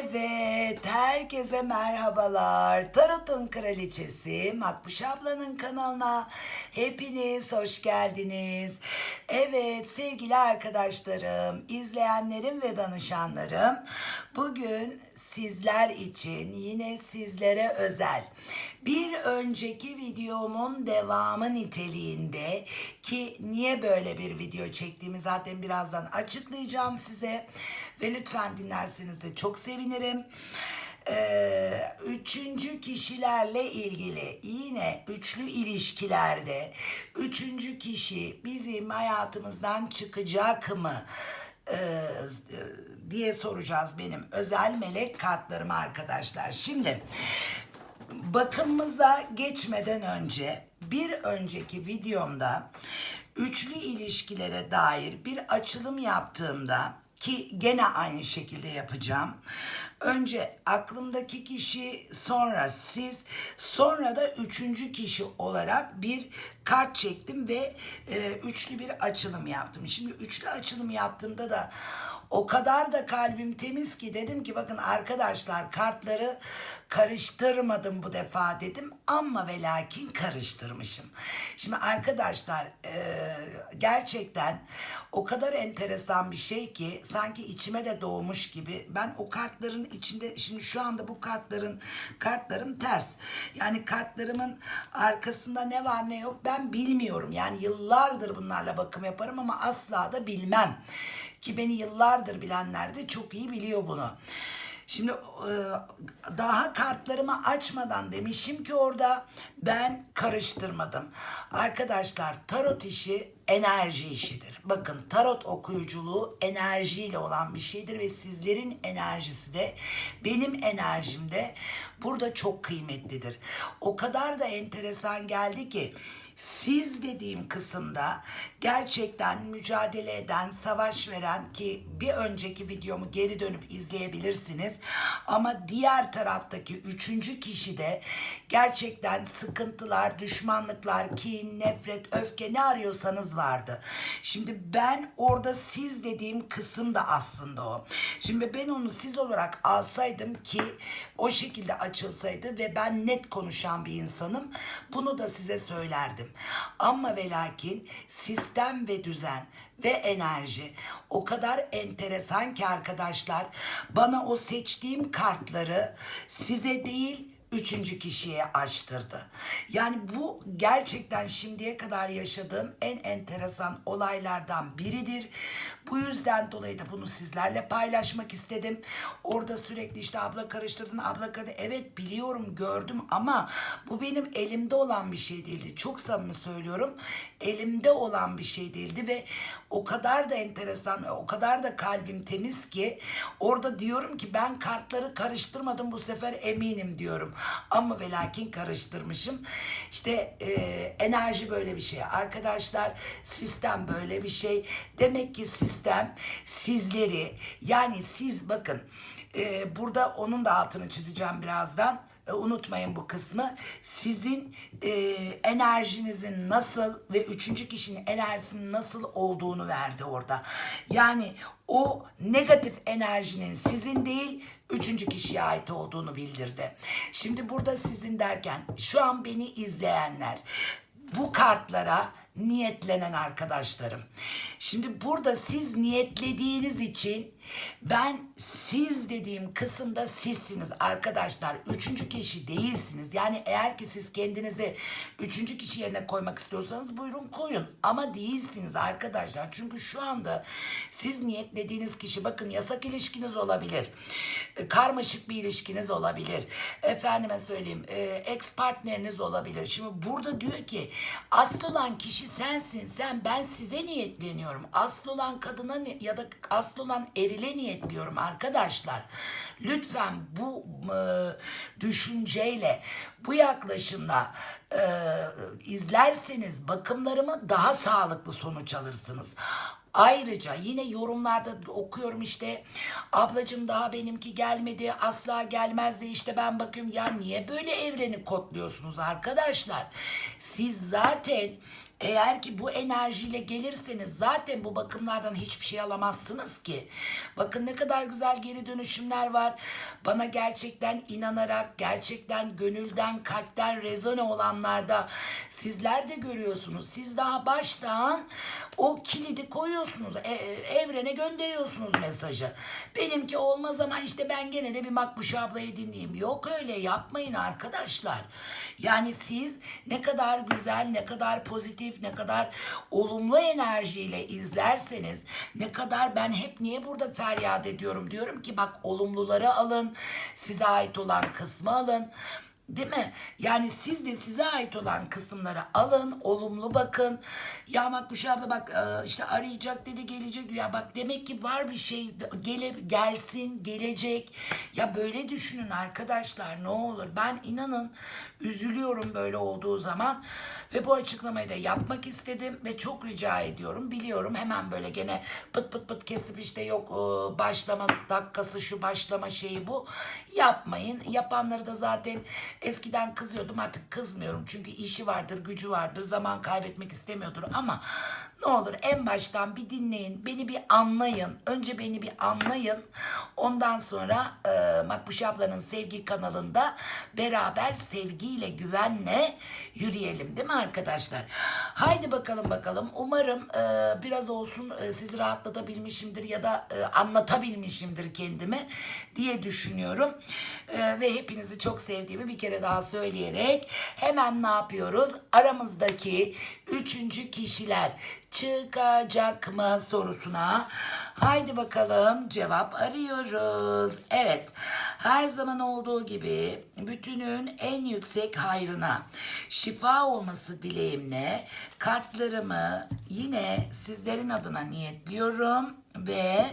Evet, herkese merhabalar. Tarot'un kraliçesi Makbuş ablanın kanalına hepiniz hoş geldiniz. Evet sevgili arkadaşlarım, izleyenlerim ve danışanlarım, bugün sizler için yine sizlere özel bir önceki videomun devamı niteliğinde ki niye böyle bir video çektiğimi zaten birazdan açıklayacağım size ve lütfen dinlerseniz de çok sevinirim. Ee, üçüncü kişilerle ilgili yine üçlü ilişkilerde üçüncü kişi bizim hayatımızdan çıkacak mı? Ee, diye soracağız benim özel melek kartlarıma arkadaşlar. Şimdi bakımımıza geçmeden önce bir önceki videomda üçlü ilişkilere dair bir açılım yaptığımda ki gene aynı şekilde yapacağım. Önce aklımdaki kişi sonra siz sonra da üçüncü kişi olarak bir kart çektim ve e, üçlü bir açılım yaptım. Şimdi üçlü açılım yaptığımda da o kadar da kalbim temiz ki dedim ki bakın arkadaşlar kartları karıştırmadım bu defa dedim ama ve lakin karıştırmışım. Şimdi arkadaşlar e, gerçekten o kadar enteresan bir şey ki sanki içime de doğmuş gibi ben o kartların içinde şimdi şu anda bu kartların kartlarım ters. Yani kartlarımın arkasında ne var ne yok ben bilmiyorum. Yani yıllardır bunlarla bakım yaparım ama asla da bilmem. Ki beni yıllardır bilenler de çok iyi biliyor bunu. Şimdi e, daha kartlarımı açmadan demişim ki orada ben karıştırmadım. Arkadaşlar tarot işi enerji işidir. Bakın tarot okuyuculuğu enerjiyle olan bir şeydir ve sizlerin enerjisi de benim enerjimde burada çok kıymetlidir. O kadar da enteresan geldi ki siz dediğim kısımda gerçekten mücadele eden, savaş veren ki bir önceki videomu geri dönüp izleyebilirsiniz. Ama diğer taraftaki üçüncü kişi de gerçekten sıkıntılar, düşmanlıklar, kin, nefret, öfke ne arıyorsanız vardı. Şimdi ben orada siz dediğim kısım da aslında o. Şimdi ben onu siz olarak alsaydım ki o şekilde açılsaydı ve ben net konuşan bir insanım bunu da size söylerdim. Ama ve lakin sistem ve düzen ve enerji o kadar enteresan ki arkadaşlar bana o seçtiğim kartları size değil üçüncü kişiye açtırdı. Yani bu gerçekten şimdiye kadar yaşadığım en enteresan olaylardan biridir. Bu yüzden dolayı da bunu sizlerle paylaşmak istedim. Orada sürekli işte abla karıştırdın, abla karıştırdın. Evet biliyorum, gördüm ama bu benim elimde olan bir şey değildi. Çok samimi söylüyorum. Elimde olan bir şey değildi ve o kadar da enteresan, o kadar da kalbim temiz ki orada diyorum ki ben kartları karıştırmadım bu sefer eminim diyorum. Ama ve lakin karıştırmışım. İşte e, enerji böyle bir şey. Arkadaşlar sistem böyle bir şey. Demek ki sistem sizleri yani siz bakın e, burada onun da altını çizeceğim birazdan. E, unutmayın bu kısmı. Sizin e, enerjinizin nasıl ve üçüncü kişinin enerjisinin nasıl olduğunu verdi orada. Yani o negatif enerjinin sizin değil üçüncü kişiye ait olduğunu bildirdi. Şimdi burada sizin derken şu an beni izleyenler bu kartlara niyetlenen arkadaşlarım. Şimdi burada siz niyetlediğiniz için ben siz dediğim kısımda sizsiniz arkadaşlar. Üçüncü kişi değilsiniz. Yani eğer ki siz kendinizi üçüncü kişi yerine koymak istiyorsanız buyurun koyun. Ama değilsiniz arkadaşlar. Çünkü şu anda siz niyetlediğiniz kişi bakın yasak ilişkiniz olabilir. E, Karmaşık bir ilişkiniz olabilir. Efendime söyleyeyim e, ex partneriniz olabilir. Şimdi burada diyor ki asıl olan kişi sensin. Sen ben size niyetleniyorum. Asıl olan kadına ya da asıl olan erile niyetliyorum arkadaşlar. Lütfen bu e, düşünceyle, bu yaklaşımla e, izlerseniz bakımlarımı daha sağlıklı sonuç alırsınız. Ayrıca yine yorumlarda okuyorum işte ablacım daha benimki gelmedi asla gelmez de işte ben bakıyorum ya niye böyle evreni kodluyorsunuz arkadaşlar? Siz zaten Eğer ki bu enerjiyle gelirseniz zaten bu bakımlardan hiçbir şey alamazsınız ki. Bakın ne kadar güzel geri dönüşümler var. Bana gerçekten inanarak, gerçekten gönülden, kalpten rezone olanlarda sizler de görüyorsunuz. Siz daha baştan o kilidi koyuyorsunuz. E- e- evrene gönderiyorsunuz mesajı. Benimki olmaz ama işte ben gene de bir Makbuş ablayı dinleyeyim. Yok öyle yapmayın arkadaşlar. Yani siz ne kadar güzel, ne kadar pozitif, ne kadar olumlu enerjiyle izlerseniz, ne kadar ben hep niye burada feryat ediyorum diyorum ki bak olumluları alın, size ait olan kısmı alın. Değil mi? Yani siz de size ait olan kısımları alın, olumlu bakın. Ya bak bu şey abla bak e, işte arayacak dedi gelecek. Ya bak demek ki var bir şey gele, gelsin, gelecek. Ya böyle düşünün arkadaşlar ne olur. Ben inanın üzülüyorum böyle olduğu zaman. Ve bu açıklamayı da yapmak istedim ve çok rica ediyorum. Biliyorum hemen böyle gene pıt pıt pıt kesip işte yok e, başlama dakikası şu başlama şeyi bu. Yapmayın. Yapanları da zaten eskiden kızıyordum artık kızmıyorum. Çünkü işi vardır, gücü vardır, zaman kaybetmek istemiyordur ama ne olur en baştan bir dinleyin, beni bir anlayın. Önce beni bir anlayın. Ondan sonra e, Makbuş ablanın sevgi kanalında beraber sevgiyle, güvenle yürüyelim değil mi arkadaşlar? Haydi bakalım bakalım. Umarım e, biraz olsun e, sizi rahatlatabilmişimdir ya da e, anlatabilmişimdir kendimi diye düşünüyorum. E, ve hepinizi çok sevdiğimi bir kere daha söyleyerek hemen ne yapıyoruz? Aramızdaki üçüncü kişiler çıkacak mı sorusuna haydi bakalım cevap arıyoruz. Evet her zaman olduğu gibi bütünün en yüksek hayrına şifa olması dileğimle kartlarımı yine sizlerin adına niyetliyorum ve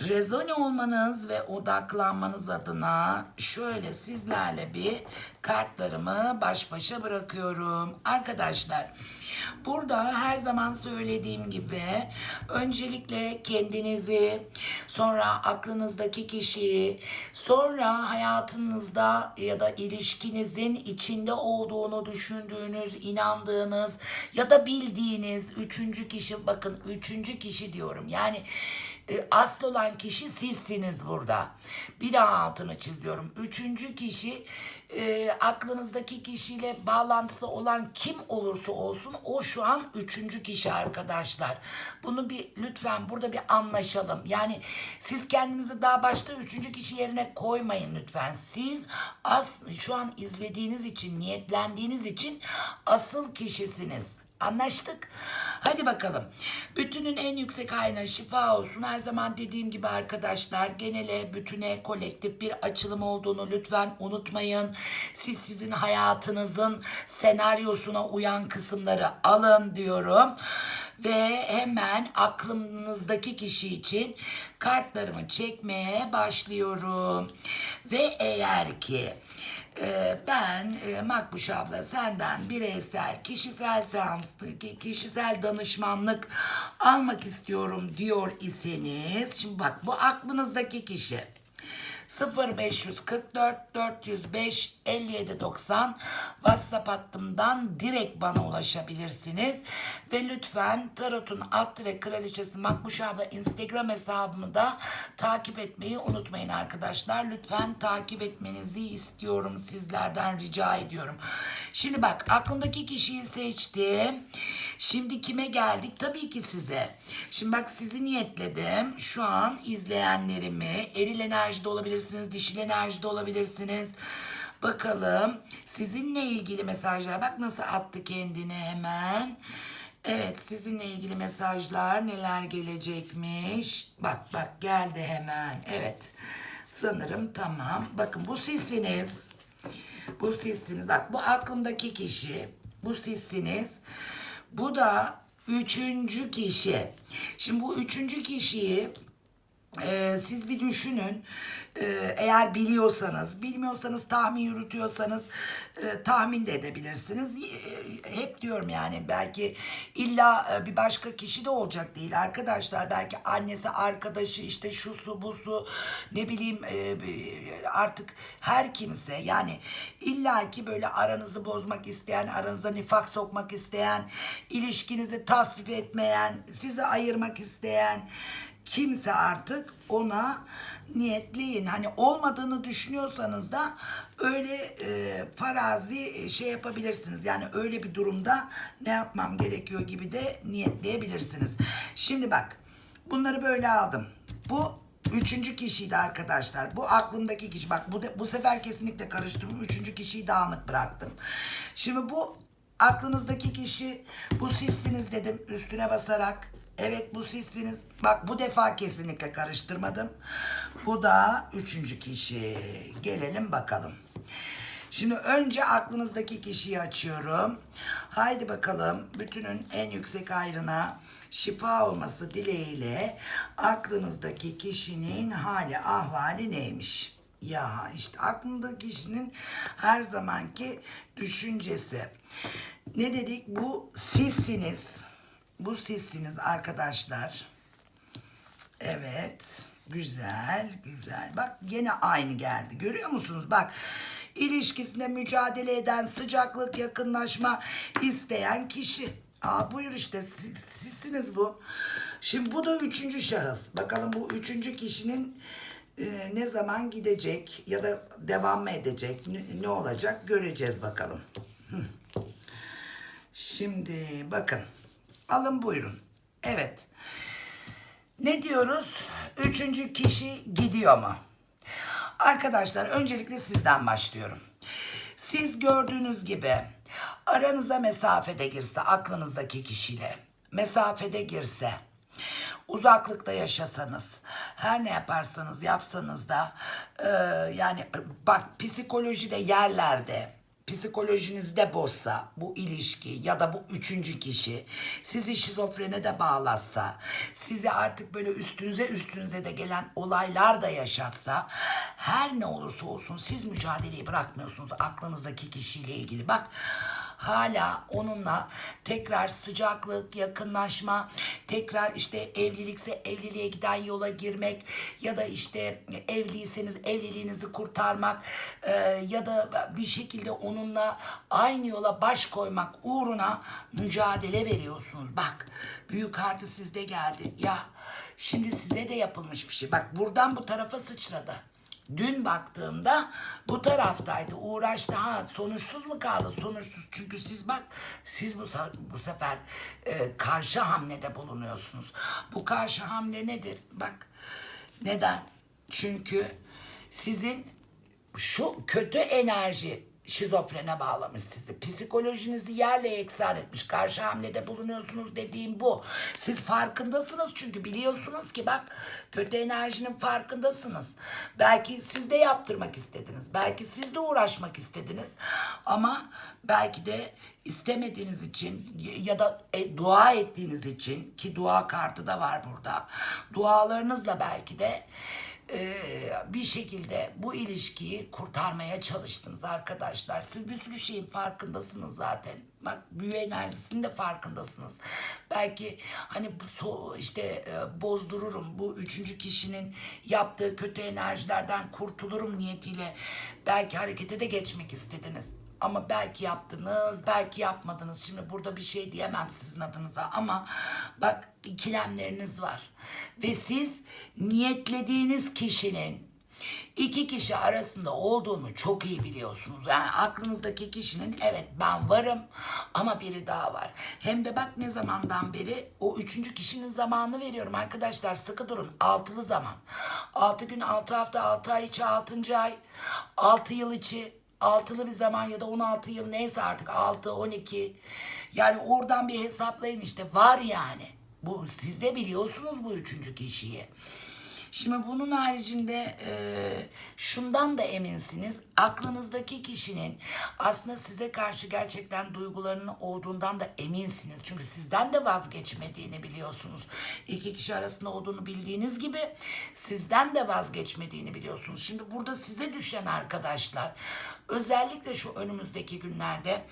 rezone olmanız ve odaklanmanız adına şöyle sizlerle bir kartlarımı baş başa bırakıyorum. Arkadaşlar Burada her zaman söylediğim gibi öncelikle kendinizi, sonra aklınızdaki kişiyi, sonra hayatınızda ya da ilişkinizin içinde olduğunu düşündüğünüz, inandığınız ya da bildiğiniz üçüncü kişi bakın üçüncü kişi diyorum. Yani e, asıl olan kişi sizsiniz burada. Bir daha altını çiziyorum. Üçüncü kişi e, aklınızdaki kişiyle bağlantısı olan kim olursa olsun o şu an üçüncü kişi arkadaşlar. Bunu bir lütfen burada bir anlaşalım. Yani siz kendinizi daha başta üçüncü kişi yerine koymayın lütfen. Siz as şu an izlediğiniz için, niyetlendiğiniz için asıl kişisiniz. Anlaştık. Hadi bakalım. Bütünün en yüksek hayrına şifa olsun. Her zaman dediğim gibi arkadaşlar genele, bütüne, kolektif bir açılım olduğunu lütfen unutmayın. Siz sizin hayatınızın senaryosuna uyan kısımları alın diyorum. Ve hemen aklınızdaki kişi için kartlarımı çekmeye başlıyorum. Ve eğer ki ee, ben e, Makbuş abla senden bireysel, kişisel seans, ki- kişisel danışmanlık almak istiyorum diyor iseniz, şimdi bak bu aklınızdaki kişi 0544 405 5790 WhatsApp hattımdan direkt bana ulaşabilirsiniz. Ve lütfen Tarot'un alt dire kraliçesi Makbuş abla Instagram hesabımı da takip etmeyi unutmayın arkadaşlar. Lütfen takip etmenizi istiyorum sizlerden rica ediyorum. Şimdi bak aklımdaki kişiyi seçtim. Şimdi kime geldik? Tabii ki size. Şimdi bak sizi niyetledim. Şu an izleyenlerimi eril enerjide olabilirsiniz, dişil enerjide olabilirsiniz. Bakalım sizinle ilgili mesajlar. Bak nasıl attı kendini hemen. Evet sizinle ilgili mesajlar neler gelecekmiş. Bak bak geldi hemen. Evet sanırım tamam. Bakın bu sizsiniz. Bu sizsiniz. Bak bu aklımdaki kişi. Bu sizsiniz. Bu da üçüncü kişi. Şimdi bu üçüncü kişiyi Ee, siz bir düşünün. Ee, eğer biliyorsanız, bilmiyorsanız tahmin yürütüyorsanız e, tahmin de edebilirsiniz. E, hep diyorum yani belki illa e, bir başka kişi de olacak değil arkadaşlar. Belki annesi, arkadaşı, işte şusu, busu, ne bileyim e, artık her kimse yani illaki böyle aranızı bozmak isteyen, aranıza nifak sokmak isteyen, ilişkinizi tasvip etmeyen, sizi ayırmak isteyen kimse artık ona niyetleyin. Hani olmadığını düşünüyorsanız da öyle e, farazi e, şey yapabilirsiniz. Yani öyle bir durumda ne yapmam gerekiyor gibi de niyetleyebilirsiniz. Şimdi bak bunları böyle aldım. Bu üçüncü kişiydi arkadaşlar. Bu aklımdaki kişi. Bak bu, de, bu sefer kesinlikle karıştırdım. Üçüncü kişiyi dağınık bıraktım. Şimdi bu aklınızdaki kişi bu sizsiniz dedim üstüne basarak. Evet bu sizsiniz. Bak bu defa kesinlikle karıştırmadım. Bu da üçüncü kişi. Gelelim bakalım. Şimdi önce aklınızdaki kişiyi açıyorum. Haydi bakalım bütünün en yüksek ayrına şifa olması dileğiyle aklınızdaki kişinin hali ahvali neymiş? Ya işte aklındaki kişinin her zamanki düşüncesi. Ne dedik? Bu sizsiniz. Bu sizsiniz arkadaşlar. Evet. Güzel, güzel. Bak gene aynı geldi. Görüyor musunuz? Bak ilişkisinde mücadele eden, sıcaklık, yakınlaşma isteyen kişi. Aa buyur işte siz- sizsiniz bu. Şimdi bu da üçüncü şahıs. Bakalım bu üçüncü kişinin e, ne zaman gidecek ya da devam mı edecek? Ne, ne olacak? Göreceğiz bakalım. Şimdi bakın. Alın buyurun. Evet. Ne diyoruz? Üçüncü kişi gidiyor mu? Arkadaşlar öncelikle sizden başlıyorum. Siz gördüğünüz gibi aranıza mesafede girse aklınızdaki kişiyle mesafede girse uzaklıkta yaşasanız her ne yaparsanız yapsanız da e, yani bak psikolojide yerlerde psikolojinizde bozsa bu ilişki ya da bu üçüncü kişi sizi şizofrene de bağlatsa sizi artık böyle üstünüze üstünüze de gelen olaylar da yaşatsa her ne olursa olsun siz mücadeleyi bırakmıyorsunuz aklınızdaki kişiyle ilgili. Bak hala onunla tekrar sıcaklık, yakınlaşma, tekrar işte evlilikse evliliğe giden yola girmek ya da işte evliyseniz evliliğinizi kurtarmak e, ya da bir şekilde onunla aynı yola baş koymak uğruna mücadele veriyorsunuz. Bak büyük hardı sizde geldi. Ya şimdi size de yapılmış bir şey. Bak buradan bu tarafa sıçradı. Dün baktığımda bu taraftaydı. Uğraştı ha sonuçsuz mu kaldı? Sonuçsuz. Çünkü siz bak siz bu, bu sefer e, karşı hamlede bulunuyorsunuz. Bu karşı hamle nedir? Bak neden? Çünkü sizin şu kötü enerji şizofrene bağlamış sizi. Psikolojinizi yerle yeksan etmiş. Karşı hamlede bulunuyorsunuz dediğim bu. Siz farkındasınız çünkü biliyorsunuz ki bak kötü enerjinin farkındasınız. Belki siz de yaptırmak istediniz. Belki siz de uğraşmak istediniz. Ama belki de istemediğiniz için ya da e, dua ettiğiniz için ki dua kartı da var burada. Dualarınızla belki de e, bir şekilde bu ilişkiyi kurtarmaya çalıştınız arkadaşlar. Siz bir sürü şeyin farkındasınız zaten. Bak büyü enerjisinin de farkındasınız. Belki hani bu so, işte e, bozdururum bu üçüncü kişinin yaptığı kötü enerjilerden kurtulurum niyetiyle belki harekete de geçmek istediniz. Ama belki yaptınız, belki yapmadınız. Şimdi burada bir şey diyemem sizin adınıza ama bak ikilemleriniz var. Ve siz niyetlediğiniz kişinin iki kişi arasında olduğunu çok iyi biliyorsunuz. Yani aklınızdaki kişinin evet ben varım ama biri daha var. Hem de bak ne zamandan beri o üçüncü kişinin zamanını veriyorum arkadaşlar. Sıkı durun. Altılı zaman. Altı gün, altı hafta, altı ay içi, altıncı ay, altı yıl içi altılı bir zaman ya da 16 yıl neyse artık 6 12 yani oradan bir hesaplayın işte var yani. Bu siz de biliyorsunuz bu üçüncü kişiyi. Şimdi bunun haricinde e, şundan da eminsiniz. Aklınızdaki kişinin aslında size karşı gerçekten duygularının olduğundan da eminsiniz. Çünkü sizden de vazgeçmediğini biliyorsunuz. İki kişi arasında olduğunu bildiğiniz gibi sizden de vazgeçmediğini biliyorsunuz. Şimdi burada size düşen arkadaşlar özellikle şu önümüzdeki günlerde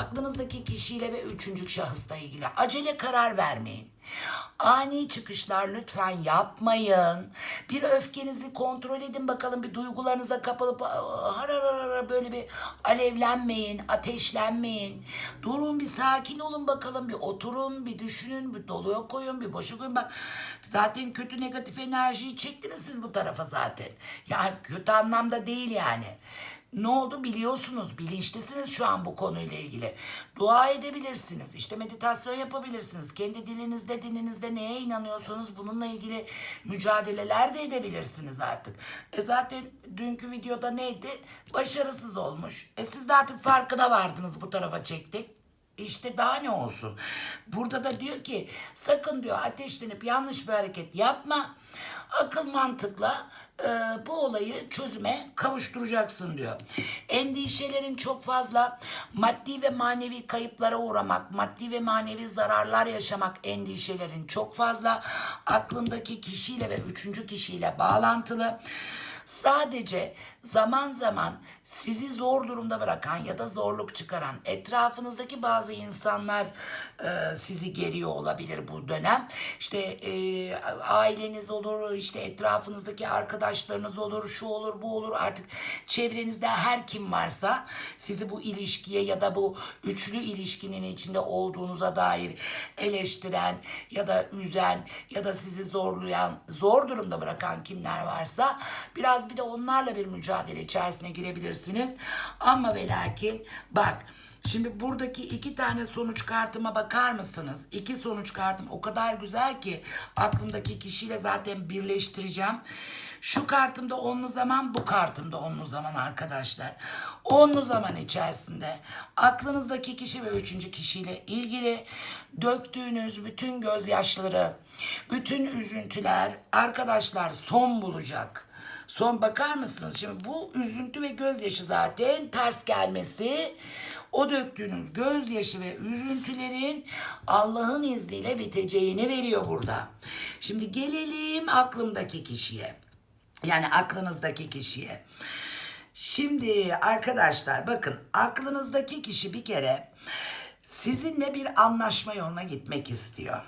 aklınızdaki kişiyle ve üçüncü şahısla ilgili acele karar vermeyin. Ani çıkışlar lütfen yapmayın. Bir öfkenizi kontrol edin bakalım bir duygularınıza kapılıp aa, har har har har böyle bir alevlenmeyin, ateşlenmeyin. Durun bir sakin olun bakalım bir oturun, bir düşünün, bir doluya koyun, bir boşa koyun. Bak zaten kötü negatif enerjiyi çektiniz siz bu tarafa zaten. Yani kötü anlamda değil yani. Ne oldu biliyorsunuz, bilinçlisiniz şu an bu konuyla ilgili. Dua edebilirsiniz, işte meditasyon yapabilirsiniz. Kendi dilinizde, dininizde neye inanıyorsanız bununla ilgili mücadeleler de edebilirsiniz artık. E zaten dünkü videoda neydi? Başarısız olmuş. E siz de artık farkına vardınız bu tarafa çektik. İşte daha ne olsun. Burada da diyor ki sakın diyor ateşlenip yanlış bir hareket yapma. Akıl mantıkla e, bu olayı çözüme kavuşturacaksın diyor. Endişelerin çok fazla maddi ve manevi kayıplara uğramak, maddi ve manevi zararlar yaşamak endişelerin çok fazla aklındaki kişiyle ve üçüncü kişiyle bağlantılı. Sadece zaman zaman sizi zor durumda bırakan ya da zorluk çıkaran etrafınızdaki bazı insanlar e, sizi geriyor olabilir bu dönem. İşte e, aileniz olur, işte etrafınızdaki arkadaşlarınız olur, şu olur, bu olur. Artık çevrenizde her kim varsa sizi bu ilişkiye ya da bu üçlü ilişkinin içinde olduğunuza dair eleştiren ya da üzen ya da sizi zorlayan, zor durumda bırakan kimler varsa biraz bir de onlarla bir mücadele içerisine girebilirsiniz. Ama ve lakin bak Şimdi buradaki iki tane sonuç kartıma bakar mısınız? İki sonuç kartım o kadar güzel ki aklımdaki kişiyle zaten birleştireceğim. Şu kartımda onlu zaman, bu kartımda onlu zaman arkadaşlar. Onlu zaman içerisinde aklınızdaki kişi ve üçüncü kişiyle ilgili döktüğünüz bütün gözyaşları, bütün üzüntüler arkadaşlar son bulacak. Son bakar mısınız? Şimdi bu üzüntü ve gözyaşı zaten ters gelmesi o döktüğünüz gözyaşı ve üzüntülerin Allah'ın izniyle biteceğini veriyor burada. Şimdi gelelim aklımdaki kişiye. Yani aklınızdaki kişiye. Şimdi arkadaşlar bakın aklınızdaki kişi bir kere sizinle bir anlaşma yoluna gitmek istiyor.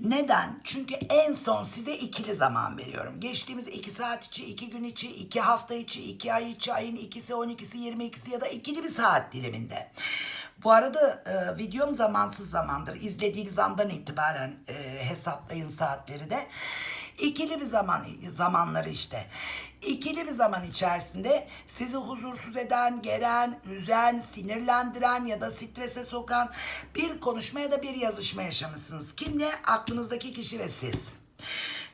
Neden? Çünkü en son size ikili zaman veriyorum. Geçtiğimiz iki saat içi, iki gün içi, iki hafta içi, iki ay içi, ayın ikisi, on ikisi, yirmi ikisi ya da ikili bir saat diliminde. Bu arada e, videom zamansız zamandır. İzlediğiniz andan itibaren e, hesaplayın saatleri de. İkili bir zaman zamanları işte. İkili bir zaman içerisinde sizi huzursuz eden, geren, üzen, sinirlendiren ya da strese sokan bir konuşma ya da bir yazışma yaşamışsınız. Kimle? Aklınızdaki kişi ve siz.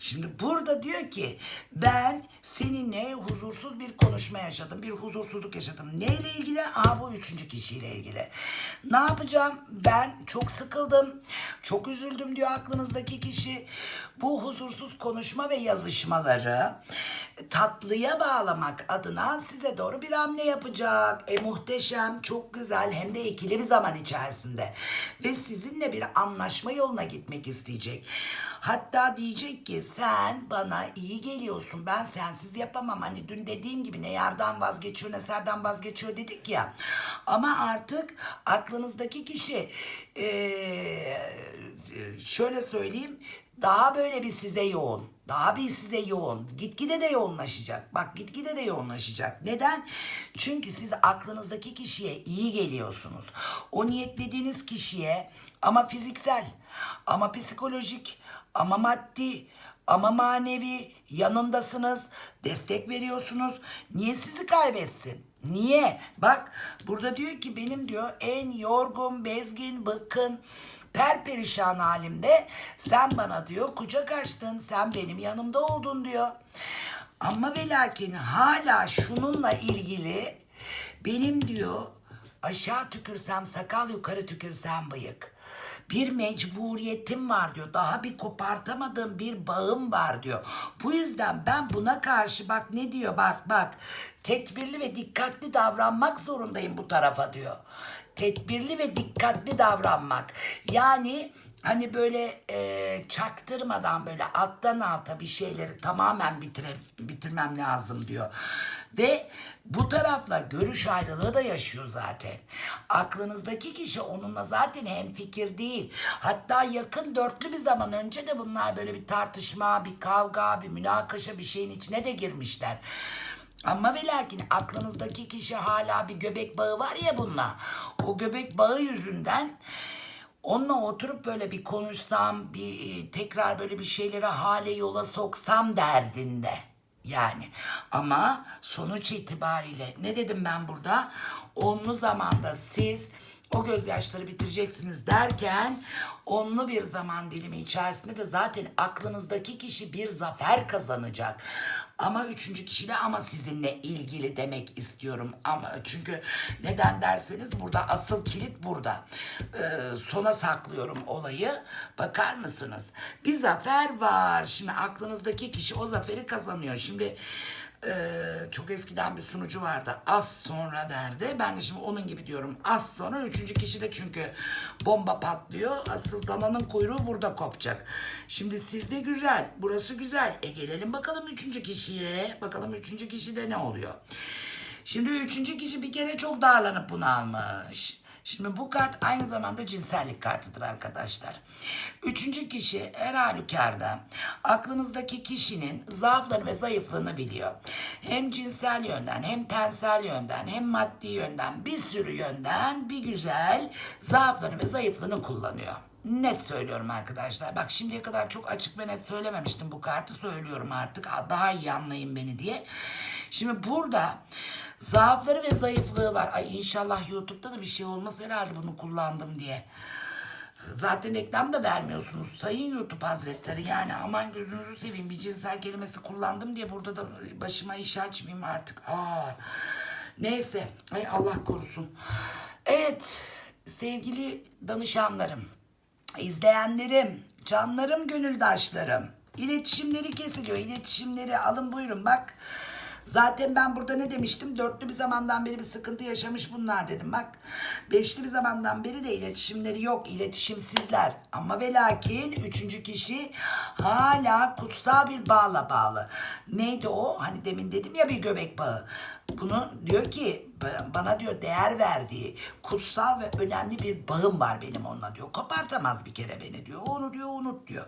Şimdi burada diyor ki ben seninle huzursuz bir konuşma yaşadım. Bir huzursuzluk yaşadım. Neyle ilgili? Aa bu üçüncü kişiyle ilgili. Ne yapacağım? Ben çok sıkıldım. Çok üzüldüm diyor aklınızdaki kişi. Bu huzursuz konuşma ve yazışmaları tatlıya bağlamak adına size doğru bir hamle yapacak. E muhteşem, çok güzel hem de ikili bir zaman içerisinde. Ve sizinle bir anlaşma yoluna gitmek isteyecek. Hatta diyecek ki sen bana iyi geliyorsun ben sensiz yapamam. Hani dün dediğim gibi ne yardan vazgeçiyor ne serden vazgeçiyor dedik ya. Ama artık aklınızdaki kişi ee, şöyle söyleyeyim daha böyle bir size yoğun. Daha bir size yoğun. Gitgide de yoğunlaşacak. Bak gitgide de yoğunlaşacak. Neden? Çünkü siz aklınızdaki kişiye iyi geliyorsunuz. O niyetlediğiniz kişiye ama fiziksel, ama psikolojik, ama maddi, ama manevi yanındasınız. Destek veriyorsunuz. Niye sizi kaybetsin? Niye? Bak burada diyor ki benim diyor en yorgun, bezgin, bıkkın, perperişan halimde sen bana diyor kucak açtın, sen benim yanımda oldun diyor. Ama ve lakin hala şununla ilgili benim diyor aşağı tükürsem sakal yukarı tükürsem bıyık. Bir mecburiyetim var diyor. Daha bir kopartamadığım bir bağım var diyor. Bu yüzden ben buna karşı bak ne diyor bak bak. Tedbirli ve dikkatli davranmak zorundayım bu tarafa diyor. Tedbirli ve dikkatli davranmak. Yani hani böyle e, çaktırmadan böyle alttan alta bir şeyleri tamamen bitire, bitirmem lazım diyor. Ve bu tarafla görüş ayrılığı da yaşıyor zaten. Aklınızdaki kişi onunla zaten hemfikir değil. Hatta yakın dörtlü bir zaman önce de bunlar böyle bir tartışma, bir kavga, bir münakaşa bir şeyin içine de girmişler. Ama ve lakin aklınızdaki kişi hala bir göbek bağı var ya bununla. O göbek bağı yüzünden onunla oturup böyle bir konuşsam, bir e, tekrar böyle bir şeyleri hale yola soksam derdinde. Yani ama sonuç itibariyle ne dedim ben burada? Onlu zamanda siz o gözyaşları bitireceksiniz derken onlu bir zaman dilimi içerisinde de zaten aklınızdaki kişi bir zafer kazanacak. Ama üçüncü kişiyle ama sizinle ilgili demek istiyorum. Ama çünkü neden derseniz burada asıl kilit burada. Ee, sona saklıyorum olayı. Bakar mısınız? Bir zafer var. Şimdi aklınızdaki kişi o zaferi kazanıyor. Şimdi ee, çok eskiden bir sunucu vardı. Az sonra derdi. Ben de şimdi onun gibi diyorum. Az sonra üçüncü kişi de çünkü bomba patlıyor. Asıl dananın kuyruğu burada kopacak. Şimdi sizde güzel. Burası güzel. E gelelim bakalım üçüncü kişiye. Bakalım üçüncü kişide ne oluyor? Şimdi üçüncü kişi bir kere çok darlanıp bunu almış. Şimdi bu kart aynı zamanda cinsellik kartıdır arkadaşlar. Üçüncü kişi her halükarda aklınızdaki kişinin zaaflarını ve zayıflığını biliyor. Hem cinsel yönden hem tensel yönden hem maddi yönden bir sürü yönden bir güzel zaaflarını ve zayıflığını kullanıyor. Net söylüyorum arkadaşlar. Bak şimdiye kadar çok açık ve net söylememiştim bu kartı söylüyorum artık. Daha iyi anlayın beni diye. Şimdi burada zaafları ve zayıflığı var. Ay inşallah YouTube'da da bir şey olmaz herhalde bunu kullandım diye. Zaten reklam da vermiyorsunuz sayın YouTube hazretleri. Yani aman gözünüzü seveyim bir cinsel kelimesi kullandım diye burada da başıma iş açmayayım artık. Aa, neyse ay Allah korusun. Evet sevgili danışanlarım, izleyenlerim, canlarım, gönüldaşlarım. İletişimleri kesiliyor. İletişimleri alın buyurun bak. Zaten ben burada ne demiştim? Dörtlü bir zamandan beri bir sıkıntı yaşamış bunlar dedim. Bak beşli bir zamandan beri de iletişimleri yok. iletişimsizler. Ama ve lakin üçüncü kişi hala kutsal bir bağla bağlı. Neydi o? Hani demin dedim ya bir göbek bağı. Bunu diyor ki bana diyor değer verdiği kutsal ve önemli bir bağım var benim onunla diyor. Kopartamaz bir kere beni diyor. Onu diyor unut diyor.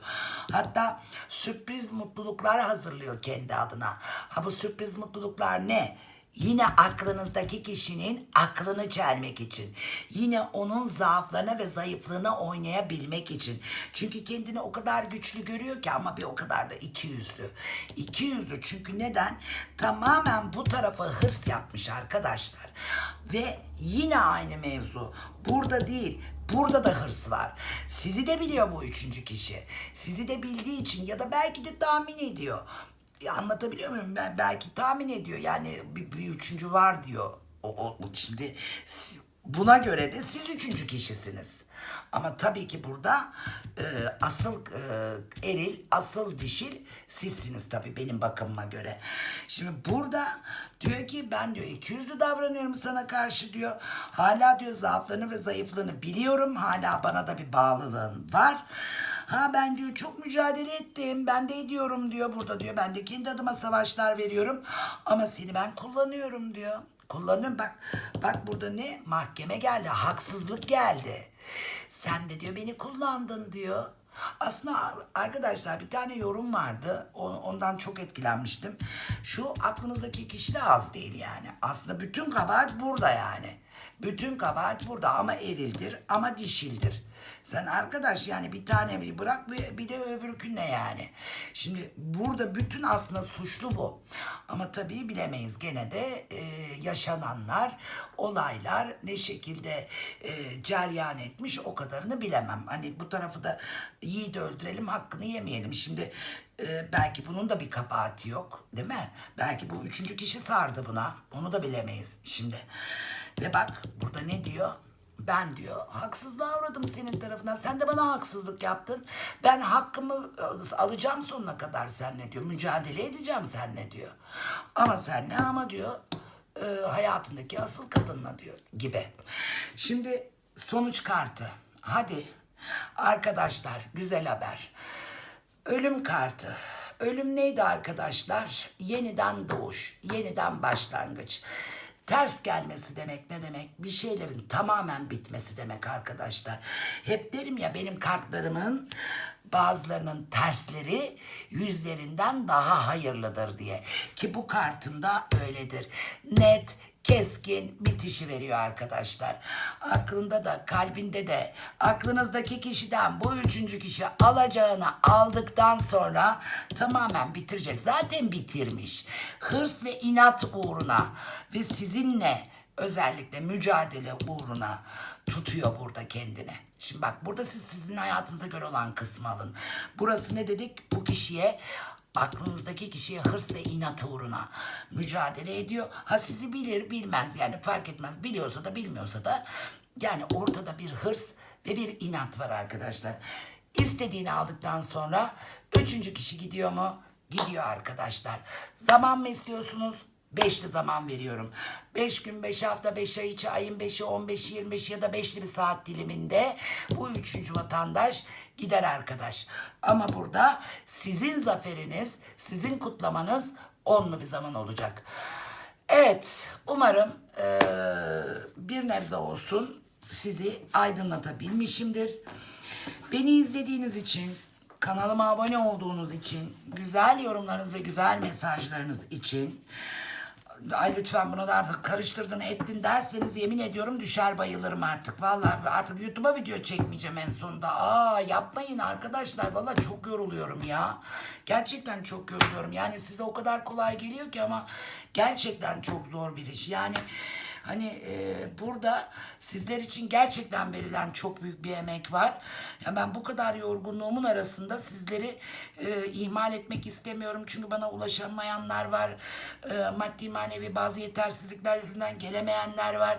Hatta sürpriz mutluluklar hazırlıyor kendi adına. Ha bu sürpriz mutluluklar ne? Yine aklınızdaki kişinin aklını çelmek için. Yine onun zaaflarına ve zayıflığına oynayabilmek için. Çünkü kendini o kadar güçlü görüyor ki ama bir o kadar da iki yüzlü. İki yüzlü çünkü neden? Tamamen bu tarafa hırs yapmış arkadaşlar. Ve yine aynı mevzu. Burada değil, Burada da hırs var. Sizi de biliyor bu üçüncü kişi. Sizi de bildiği için ya da belki de tahmin ediyor. Anlatabiliyor muyum? Ben belki tahmin ediyor. Yani bir, bir üçüncü var diyor. O, o şimdi buna göre de siz üçüncü kişisiniz. Ama tabii ki burada e, asıl e, eril, asıl dişil sizsiniz tabii benim bakımıma göre. Şimdi burada diyor ki ben diyor ikiyüzlü davranıyorum sana karşı diyor. Hala diyor zaaflarını ve zayıflığını biliyorum. Hala bana da bir bağlılığın var. Ha ben diyor çok mücadele ettim. Ben de ediyorum diyor burada diyor. Ben de kendi adıma savaşlar veriyorum. Ama seni ben kullanıyorum diyor. Kullanıyorum bak. Bak burada ne? Mahkeme geldi. Haksızlık geldi. Sen de diyor beni kullandın diyor. Aslında arkadaşlar bir tane yorum vardı. Ondan çok etkilenmiştim. Şu aklınızdaki kişi de az değil yani. Aslında bütün kabahat burada yani. Bütün kabahat burada ama erildir ama dişildir. Sen arkadaş yani bir tane bir bırak bir, bir de öbürkünle yani. Şimdi burada bütün aslında suçlu bu. Ama tabii bilemeyiz gene de e, yaşananlar, olaylar ne şekilde e, ceryan etmiş o kadarını bilemem. Hani bu tarafı da yiğit öldürelim hakkını yemeyelim. Şimdi e, belki bunun da bir kabahati yok değil mi? Belki bu üçüncü kişi sardı buna. Onu da bilemeyiz şimdi. Ve bak burada ne diyor? Ben diyor haksızlığa uğradım senin tarafından. Sen de bana haksızlık yaptın. Ben hakkımı e, alacağım sonuna kadar seninle diyor. Mücadele edeceğim seninle diyor. Ama sen ne ama diyor e, hayatındaki asıl kadınla diyor gibi. Şimdi sonuç kartı. Hadi arkadaşlar güzel haber. Ölüm kartı. Ölüm neydi arkadaşlar? Yeniden doğuş, yeniden başlangıç. Ters gelmesi demek ne demek? Bir şeylerin tamamen bitmesi demek arkadaşlar. Hep derim ya benim kartlarımın bazılarının tersleri yüzlerinden daha hayırlıdır diye. Ki bu kartımda öyledir. Net, keskin bitişi veriyor arkadaşlar. Aklında da kalbinde de aklınızdaki kişiden bu üçüncü kişi alacağını aldıktan sonra tamamen bitirecek. Zaten bitirmiş. Hırs ve inat uğruna ve sizinle özellikle mücadele uğruna tutuyor burada kendini. Şimdi bak burada siz sizin hayatınıza göre olan kısmı alın. Burası ne dedik? Bu kişiye aklınızdaki kişiye hırs ve inat uğruna mücadele ediyor. Ha sizi bilir bilmez yani fark etmez. Biliyorsa da bilmiyorsa da yani ortada bir hırs ve bir inat var arkadaşlar. İstediğini aldıktan sonra üçüncü kişi gidiyor mu? Gidiyor arkadaşlar. Zaman mı istiyorsunuz? Beşli zaman veriyorum. Beş gün, beş hafta, beş ay içi, ayın beşi, on beşi, yirmi beşi ya da beşli bir saat diliminde bu üçüncü vatandaş gider arkadaş. Ama burada sizin zaferiniz, sizin kutlamanız onlu bir zaman olacak. Evet, umarım eee, bir nebze olsun sizi aydınlatabilmişimdir. Beni izlediğiniz için, kanalıma abone olduğunuz için, güzel yorumlarınız ve güzel mesajlarınız için Ay lütfen bunu da artık karıştırdın ettin derseniz yemin ediyorum düşer bayılırım artık. Vallahi artık YouTube'a video çekmeyeceğim en sonunda. Aa yapmayın arkadaşlar. Vallahi çok yoruluyorum ya. Gerçekten çok yoruluyorum. Yani size o kadar kolay geliyor ki ama gerçekten çok zor bir iş. Yani Hani e, burada sizler için gerçekten verilen çok büyük bir emek var. Ya ben bu kadar yorgunluğumun arasında sizleri e, ihmal etmek istemiyorum. Çünkü bana ulaşamayanlar var. E, maddi manevi bazı yetersizlikler yüzünden gelemeyenler var.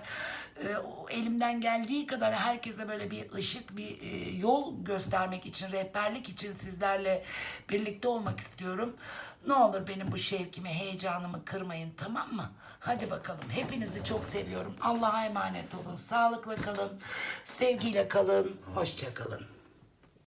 E, elimden geldiği kadar herkese böyle bir ışık, bir e, yol göstermek için, rehberlik için sizlerle birlikte olmak istiyorum. Ne olur benim bu şevkimi, heyecanımı kırmayın tamam mı? Hadi bakalım. Hepinizi çok seviyorum. Allah'a emanet olun. Sağlıkla kalın. Sevgiyle kalın. Hoşça kalın.